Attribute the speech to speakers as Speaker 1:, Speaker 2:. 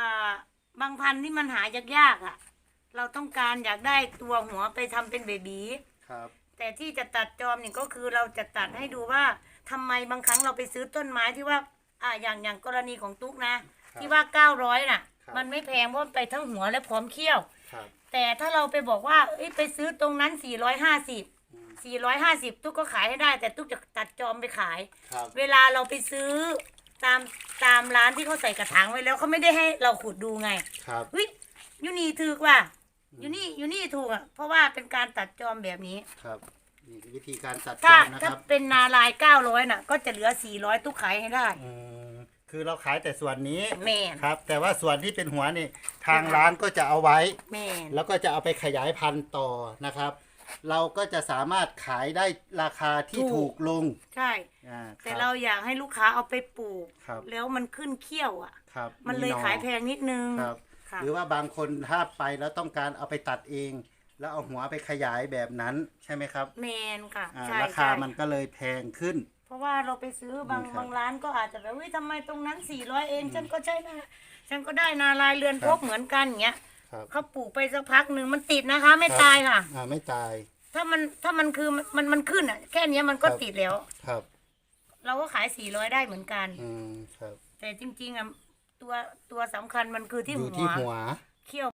Speaker 1: อ่าบางพันธุ์ที่มันหายากๆอะ เราต้องการอยากได้ตัวหัวไปทำเป็นเบบี
Speaker 2: ครับ
Speaker 1: แต่ที่จะตัดจอมนี่ก็คือเราจะตัดให้ดูว่าทำไมบางครั้งเราไปซื้อต้นไม้ที่ว่า อ่าอย่างอย่างกรณีของตุ๊กนะ ที่ว่าเก้าร้อยน่ะ
Speaker 2: ครับ
Speaker 1: มันไม่แพงเพราะมันไปทั้งหัวและพร้อมเคี้ยว
Speaker 2: ครับ
Speaker 1: แต่ถ้าเราไปบอกว่าเอ้ยไปซื้อตรงนั้นสี่ร้อยห้าสิบ
Speaker 2: อืม
Speaker 1: สี่ร้อยห้าสิบตุ๊กก็ขายให้ได้ แต่ตุ๊กจะตัดจอมไปขาย
Speaker 2: ครับ
Speaker 1: เวลาเราไปซื้อ ตามตามร้านที่เขาใส่กระถางไว้แล้วเขาไม่ได้ให้เราขุดดูไง
Speaker 2: ครับ
Speaker 1: เฮ้ยยูนี่ถูกว่ะยูนี่ยูนี่ถูกอะเพราะว่าเป็นการตัดจอมแบบนี้
Speaker 2: ครับนี่วิธีการตัดจ
Speaker 1: ถ้า
Speaker 2: อมนะค
Speaker 1: ถ้า
Speaker 2: รับ
Speaker 1: เป็นนาลายเก้าร้อยน่ะ ก็จะเหลือสี่ร้อยตุ๊กขายให้ได้
Speaker 2: อืมคือเราขายแต่ส่วนนี้
Speaker 1: แม่น
Speaker 2: ครับ แต่ว่าส่วนที่เป็นหัวนี่ทางร้านก็จะเอาไว้
Speaker 1: แม่น
Speaker 2: แล้วก็จะเอาไปขยายพันธุ์ต่อนะครับ เราก็จะสามารถขายได้ราคาที่ถูกลง
Speaker 1: ใช่
Speaker 2: อ่า
Speaker 1: แต่
Speaker 2: คบ
Speaker 1: เราอยากให้ลูกค้าเอาไปปลูก
Speaker 2: ครับ
Speaker 1: แล้วมันขึ้นเขี้ยวอะ
Speaker 2: ครับ
Speaker 1: มันเลย
Speaker 2: หอ
Speaker 1: ขายแพงนิดนึง
Speaker 2: ครับ
Speaker 1: ค่ะ
Speaker 2: หรือว่าบางคนถ้าไปแล้วต้องการเอาไปตัดเอง แล้วเอาหัวไปขยายแบบนั้นใช่ไหมครับ
Speaker 1: แมนค่ะ
Speaker 2: อ่า
Speaker 1: ใช่
Speaker 2: ราคา
Speaker 1: ใช่
Speaker 2: มันก็เลยแพงขึ้น
Speaker 1: เพราะว่าเราไปซื้อบาง
Speaker 2: อืมครับ
Speaker 1: บางร้านก็อาจจะแบบเฮ้ยทำไมตรงนั้นสี่ร้อยเอง ฉันก็ใช่นะฉันก็ได้นาลายเรือน
Speaker 2: ครั
Speaker 1: พ
Speaker 2: บ
Speaker 1: กเหมือนกันอย่างเงี้ย
Speaker 2: ครับ
Speaker 1: เขาปลูกไปสักพักหนึ่งมันติดนะคะ ไม่ตายค่ะ
Speaker 2: อ่าไม่ตาย
Speaker 1: ถ้ามันถ้ามันคือมันมันมันขึ้นอะ แค่เนี้ยมันก็
Speaker 2: ครับ
Speaker 1: ติดแล้ว
Speaker 2: ครับ
Speaker 1: เราก็ขายสี่ร้อยได้เหมือนกัน
Speaker 2: อืมครับ
Speaker 1: แต่จริงๆอะตัวตัวสำคัญมันคือที่
Speaker 2: อยู่
Speaker 1: หั
Speaker 2: ที่
Speaker 1: ว
Speaker 2: หัว
Speaker 1: เขี้ยว